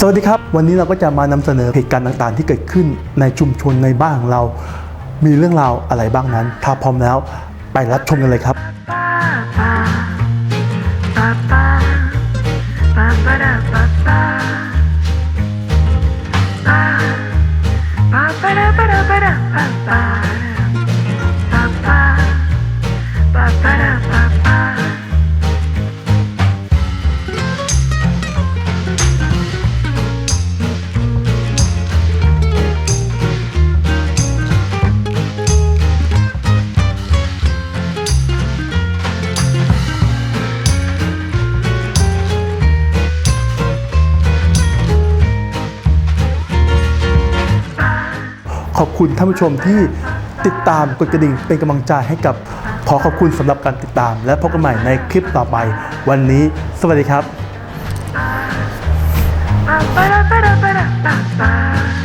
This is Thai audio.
สวัสดีครับ วันนี้เราก็จะมานำเสนอเหตุการณ์ต่างๆ ที่เกิดขึ้นในชุมชนในบ้านของเรา มีเรื่องราวอะไรบ้างนั้น ถ้าพร้อมแล้วไปรับชมกันเลยครับ ขอบคุณท่านผู้ชมที่ติดตามกดกระดิ่งเป็นกำลังใจให้กับขอขอบคุณสำหรับการติดตาม และพบกันใหม่ในคลิปต่อไป วันนี้ สวัสดีครับ Ba-ba-da-ba-da-ba-da-ba-ba.